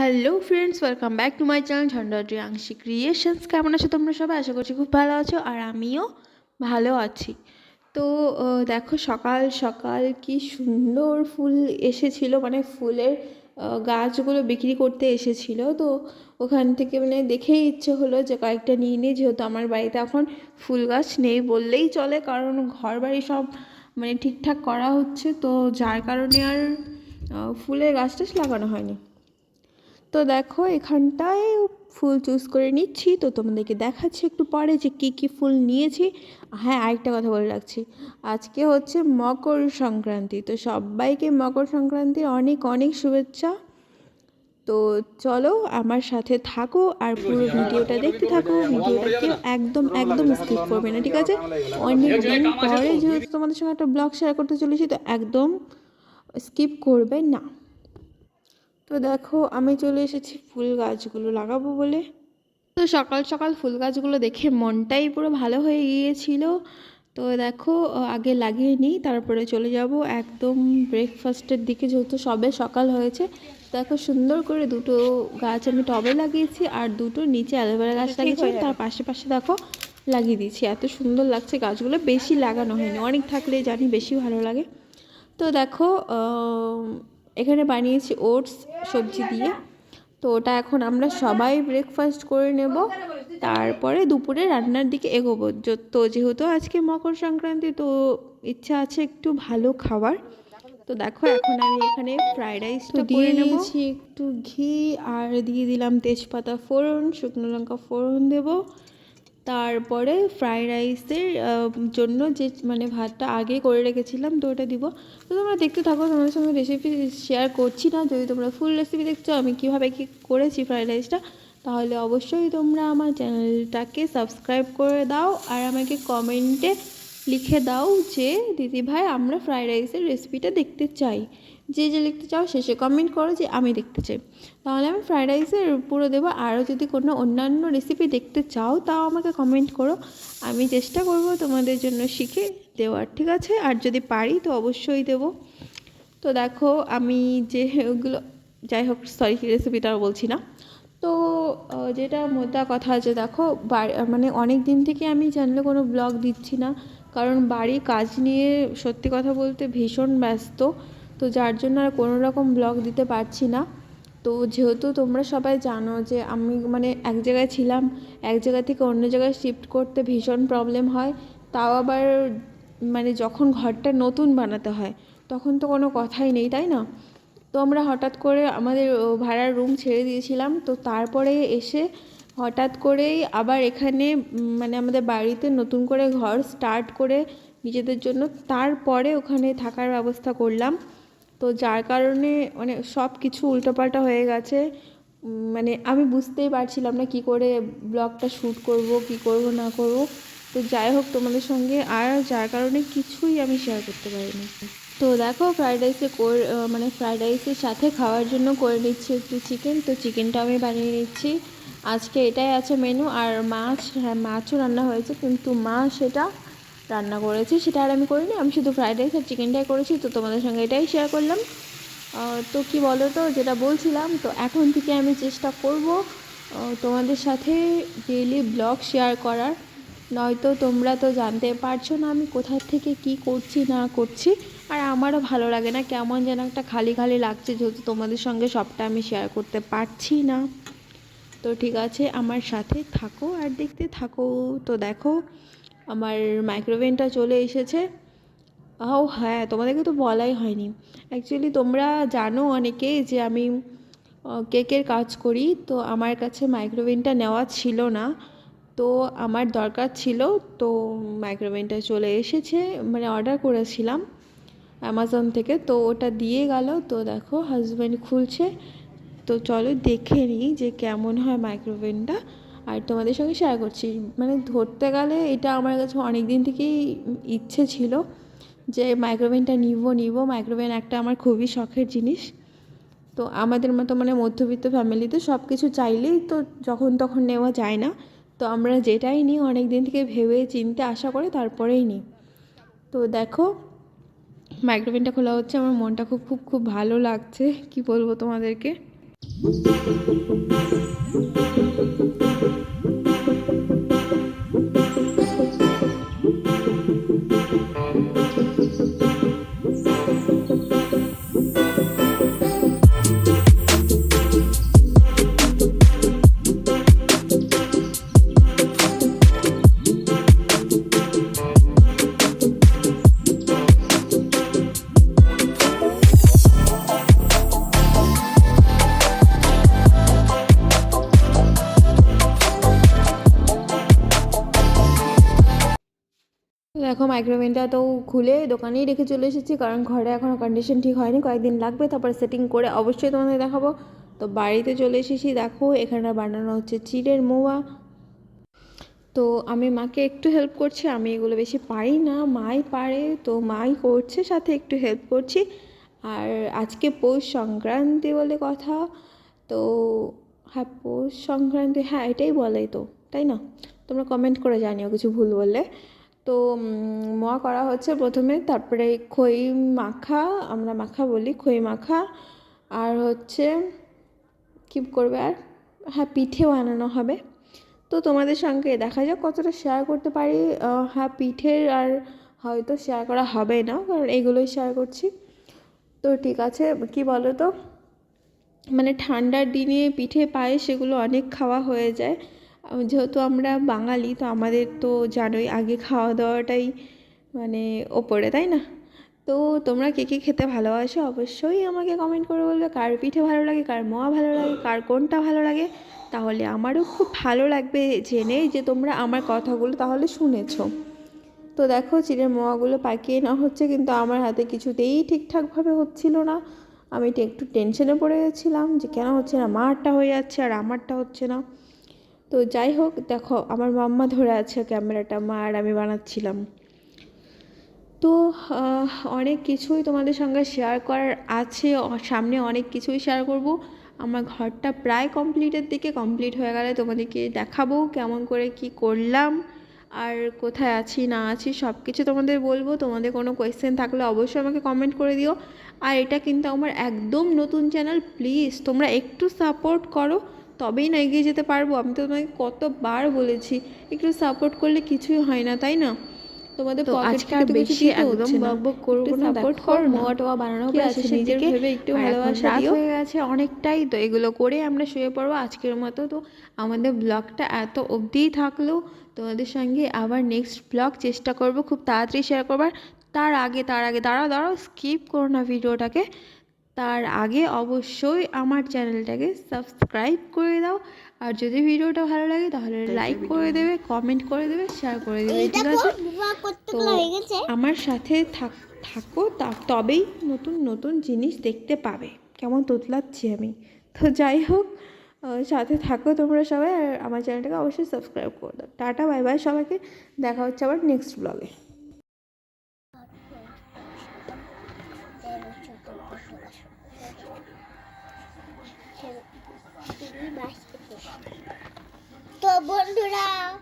Hello friends welcome back to my channel ঝন্ডা ড্রিয়াংশি creations কেমন আছো তোমরা সবাই? আশা করছি খুব ভালো আছো আর আমিও ভালো আছি। তো দেখো সকাল সকাল কি সুন্দর ফুল এসেছিল মানে ফুলের গাছগুলো বিক্রি করতে এসেছিল। তো ওখান থেকে মানে দেখেই ইচ্ছে হলো যে কয়েকটা নিয়ে নিই, যেহেতু আমার বাড়িতে এখন ফুল গাছ নেই বললেই চলে, কারণ ঘর বাড়ি সব মানে ঠিকঠাক করা হচ্ছে। তো যার কারণে আর ফুলের গাছ টাছ লাগানো হয়নি। তো দেখো, এখানটায় ফুল চুজ করে নিচ্ছি। তো তোমাদেরকে দেখাচ্ছি একটু পরে যে কী কী ফুল নিয়েছি। হ্যাঁ আরেকটা কথা বলে রাখছি। আজকে হচ্ছে মকর সংক্রান্তি। তো সবাইকে মকর সংক্রান্তির অনেক অনেক শুভেচ্ছা। তো চলো আমার সাথে থাকো আর পুরো ভিডিওটা দেখতে থাকো। ভিডিওটা কেউ একদম একদম স্কিপ করবে না, ঠিক আছে? অনেক দিন পরে যেহেতু তোমাদের সঙ্গে একটা ব্লগ শেয়ার করতে চলেছি, তো একদম স্কিপ করবে না। তো দেখো আমি চলে এসেছি ফুল গাছগুলো লাগাবো বলে। তো সকাল সকাল ফুল গাছগুলো দেখে মনটাই পুরো ভালো হয়ে গিয়েছিল। তো দেখো আগে লাগিয়ে নিই তারপরে চলে যাব একদম ব্রেকফাস্টের দিকে যেহেতু সবে সকাল হয়েছে। দেখো সুন্দর করে দুটো গাছ আমি টবে লাগিয়েছি আর দুটো নিচে অ্যালোভেরা গাছ লাগিয়েছি। তার পাশে পাশে দেখো লাগিয়ে দিয়েছি। এত সুন্দর লাগছে গাছগুলো বেশি লাগানো হয়নি। অনেক থাকলে জানি বেশি ভালো লাগে। তো দেখো এখানে বানিয়েছি ওটস সবজি দিয়ে। তো ওটা এখন আমরা সবাই ব্রেকফাস্ট করে নেব। তারপরে দুপুরে রান্নার দিকে এগোবো। তো যেহেতু আজকে মকর সংক্রান্তি তো ইচ্ছা আছে একটু ভালো খাবার তো দেখো এখন আমি এখানে ফ্রাইড রাইসটা দিয়ে দিয়েছি একটু ঘি আর দিয়ে দিলাম তেজপাতা ফোড়ন শুকনো লঙ্কা ফোড়ন দেবো। তারপরে ফ্রাইড রাইসের জন্য যে মানে ভাতটা আগে করে রেখেছিলাম, তো ওটা দিব। তো তোমরা দেখতে থাকো, তোমাদের সঙ্গে রেসিপি শেয়ার করছি না। যদি তোমরা ফুল রেসিপি দেখছ, আমি কীভাবে কী করেছি ফ্রাইড রাইসটা তাহলে অবশ্যই তোমরা আমার চ্যানেলটাকে সাবস্ক্রাইব করে দাও। আর আমাকে কমেন্টে লিখে দাও যে, দিদিভাই, আমরা ফ্রাইড রাইসের রেসিপিটা দেখতে চাই। যে যে লিখতে চাও শেষে কমেন্ট করো যে আমি দেখতে চাই। তাহলে আমি ফ্রাইড রাইসের পুরো দেবো। আরও যদি কোনো অন্যান্য রেসিপি দেখতে চাও, তাও আমাকে কমেন্ট করো। আমি চেষ্টা করব তোমাদের জন্য শিখে দেওয়ার, ঠিক আছে? আর যদি পারি, তো অবশ্যই দেবো। তো দেখো, আমি যে ওগুলো, যাই হোক সরি রেসিপিটা আর বলছি না। তো যেটা মোদ্দা কথা আছে দেখো বাড়ি মানে অনেক দিন থেকে আমি চ্যানেলে কোনো ব্লগ দিচ্ছি না। কারণ বাড়ির কাজ নিয়ে সত্যি কথা বলতে ভীষণ ব্যস্ত। তো যার জন্য আর কোনো রকম ব্লগ দিতে পারছি না। তো যেহেতু তোমরা সবাই জানো যে আমি মানে এক জায়গায় ছিলাম, এক জায়গা থেকে অন্য জায়গায় শিফট করতে ভীষণ প্রবলেম হয়। তাও আবার মানে যখন ঘরটা নতুন বানাতে হয়, তখন তো কোনো কথাই নেই, তাই না? তো আমরা হঠাৎ করে আমাদের ভাড়ার রুম ছেড়ে দিয়েছিলাম। তো তারপরে এসে হঠাৎ করেই আবার এখানে মানে আমাদের বাড়িতে নতুন করে ঘর স্টার্ট করে নিজেদের জন্য তারপরে ওখানে থাকার ব্যবস্থা করলাম। তো যার কারণে মানে সব কিছু উল্টোপাল্টা হয়ে গেছে। মানে আমি বুঝতেই পারছিলাম না কি করে ব্লগটা শ্যুট করব, কি করব, না করব। তো যাই হোক, তোমাদের সঙ্গে আর যার কারণে কিছুই আমি শেয়ার করতে পারিনি। তো দেখো ফ্রাইড রাইসে মানে ফ্রাইড রাইসের সাথে খাওয়ার জন্য করে নিচ্ছি একটু চিকেন তো চিকেনটা আমি বানিয়ে নিচ্ছি। আজকে এটাই আছে মেনু আর মাছ হ্যাঁ মাছও রান্না হয়েছে, কিন্তু মা সেটা রান্না করেছি, সেটা আর আমি করিনি, আমি শুধু ফ্রাইড রাইস আর চিকেনটাই করেছি, তো তোমাদের সঙ্গে এটাই শেয়ার করলাম। তো কি বলো তো যেটা বলছিলাম, তো এখন থেকে আমি চেষ্টা করব তোমাদের সাথে ডেইলি ব্লগ শেয়ার করার। নয়তো তোমরা তো জানতে পারছ না আমি কোথা থেকে কি করছি, না করছি, আর আমারও ভালো লাগে না কেমন যেন একটা খালি খালি লাগছে, যেহেতু তোমাদের সঙ্গে সবটা আমি শেয়ার করতে পারছি না। তো ঠিক আছে, আমার সাথে থাকো আর দেখতে থাকো। তো দেখো আমার মাইক্রোওভেনটা চলে এসেছে। ও হ্যাঁ তোমাদেরকে তো বলাই হয়নি। অ্যাকচুয়ালি তোমরা জানো অনেকেই যে আমি কেকের কাজ করি, তো আমার কাছে মাইক্রোওভেনটা নেওয়া ছিল না। তো আমার দরকার ছিল, তো মাইক্রোওভেনটা চলে এসেছে মানে অর্ডার করেছিলাম অ্যামাজন থেকে, তো ওটা দিয়ে গেল। তো দেখো হাজব্যান্ড খুলছে। তো চলো দেখে নিই যে কেমন হয় মাইক্রোওভেনটা আর তোমাদের সঙ্গে শেয়ার করছি। মানে ধরতে গেলে এটা আমার কাছে অনেক দিন থেকেই ইচ্ছে ছিল যে মাইক্রোওভেনটা নিব নিব। মাইক্রোওভেন একটা আমার খুবই শখের জিনিস। তো আমাদের মতো মানে মধ্যবিত্ত ফ্যামিলিতে সব কিছু চাইলেই তো যখন তখন নেওয়া যায় না। তো আমরা যেটাই নিই অনেক দিন থেকে ভেবে চিনতে আশা করে তারপরেই নিই। তো দেখো মাইক্রোওভেনটা খোলা হচ্ছে। আমার মনটা খুব খুব খুব ভালো লাগছে। কি বলব তোমাদেরকে? Thank you. মাইক্রোওভেনটা তো খুলে দোকানেই রেখে চলে এসেছি, কারণ ঘরে এখনও কন্ডিশন ঠিক হয়নি, কয়েকদিন লাগবে, তারপর সেটিং করে অবশ্যই তোমাদের দেখাবো। তো বাড়িতে চলে এসেছি, দেখো, এখানে বানানো হচ্ছে চিড়ের মোয়া। তো আমি মাকে একটু হেল্প করছি, আমি এগুলো বেশি পারি না, মাই পারে, তো মাই করছে, সাথে একটু হেল্প করছি। আর আজকে পৌষ সংক্রান্তি বলে কথা, তো হ্যাঁ পৌষ সংক্রান্তি হ্যাঁ এটাই বলে তো, তাই না? তোমরা কমেন্ট করে জানিও কিছু ভুল বললে। তো মোয়া করা হচ্ছে প্রথমে। তারপরে খই মাখা, আমরা মাখা বলি, খই মাখা। আর হচ্ছে, কী করবে আর? হ্যাঁ পিঠে বানানো হবে। তো তোমাদের সঙ্গে দেখা যাক কতটা শেয়ার করতে পারি। হ্যাঁ পিঠের আর হয়তো শেয়ার করা হবে না, কারণ এগুলোই শেয়ার করছি। তো ঠিক আছে, কি বলো তো? মানে ঠান্ডার দিনে পিঠে পায়ে সেগুলো অনেক খাওয়া হয়ে যায়। যেহেতু আমরা বাঙালি, তো আমাদের তো জানোই আগে খাওয়া দাওয়াটাই মানে ওপরে, তাই না? তো তোমরা কে কে খেতে ভালোবাসো অবশ্যই আমাকে কমেন্ট করে বলবে। কার পিঠে ভালো লাগে, কার মোয়া ভালো লাগে, কার কোনটা ভালো লাগে, তাহলে আমারও খুব ভালো লাগবে জেনে যে তোমরা আমার কথাগুলো তাহলে শুনেছো। তো দেখো চিড়ের মোয়াগুলো পাকিয়ে না হচ্ছে, কিন্তু আমার হাতে কিছুতেই ঠিকঠাকভাবে হচ্ছিল না। আমি একটু টেনশনে পড়ে গেছিলাম যে কেন হচ্ছে না, মারটা হয়ে যাচ্ছে আর আমারটা হচ্ছে না। তো যাই হোক, দেখো আমার মাম্মা ধরে আছে ক্যামেরাটা, মা আর আমি বানাচ্ছিলাম। তো অনেক কিছুই তোমাদের সঙ্গে শেয়ার করার আছে সামনে অনেক কিছুই শেয়ার করব। আমার ঘরটা প্রায় কমপ্লিটের দিকে কমপ্লিট হয়ে গেলে তোমাদেরকে দেখাবো কেমন করে কি করলাম, আর কোথায় আছি, না আছি সব কিছু তোমাদের বলব। তোমাদের কোনো কোয়েশ্চেন থাকলে অবশ্যই আমাকে কমেন্ট করে দিও। আর এটা কিন্তু আমার একদম নতুন চ্যানেল প্লিজ তোমরা একটু সাপোর্ট করো। তবেই না এগিয়ে যেতে পারব? আমি তো তোমাকে কতবার বলেছি একটু সাপোর্ট করলে কিছুই হয় না তাই না? তোমাদের তো আজকে আর বেশি একদম বকবক করব না, দেখো, করো মোয়া টোয়া বানানো আছে, নিজের ভেবে একটু ভালোবাসা দিও। হয়ে গেছে অনেকটাই তো এগুলো করে আমরা শুয়ে পড়ব আজকের মতো। তো আমাদের ব্লগটা এত অবধিই থাকল তোমাদের সঙ্গে আবার নেক্সট ব্লগ চেষ্টা করব খুব তাড়াতাড়ি শেয়ার করবার। তার আগে তার আগে দাঁড়াও দাঁড়াও স্কিপ করো না ভিডিওটাকে তার আগে অবশ্যই আমার চ্যানেলটাকে সাবস্ক্রাইব করে দাও। আর যদি ভিডিওটা ভালো লাগে তাহলে লাইক করে দেবে কমেন্ট করে দেবে শেয়ার করে দেবে ঠিক আছে? তো আমার সাথে থাক থাকো তা তবেই নতুন নতুন জিনিস দেখতে পাবে। কেমন তোতলাচ্ছি আমি। তো যাই হোক সাথে থাকো তোমরা সবাই আর আমার চ্যানেলটাকে অবশ্যই সাবস্ক্রাইব করে দাও। টাটা বাই বাই সবাইকে। দেখা হচ্ছে আবার নেক্সট ব্লগে 对了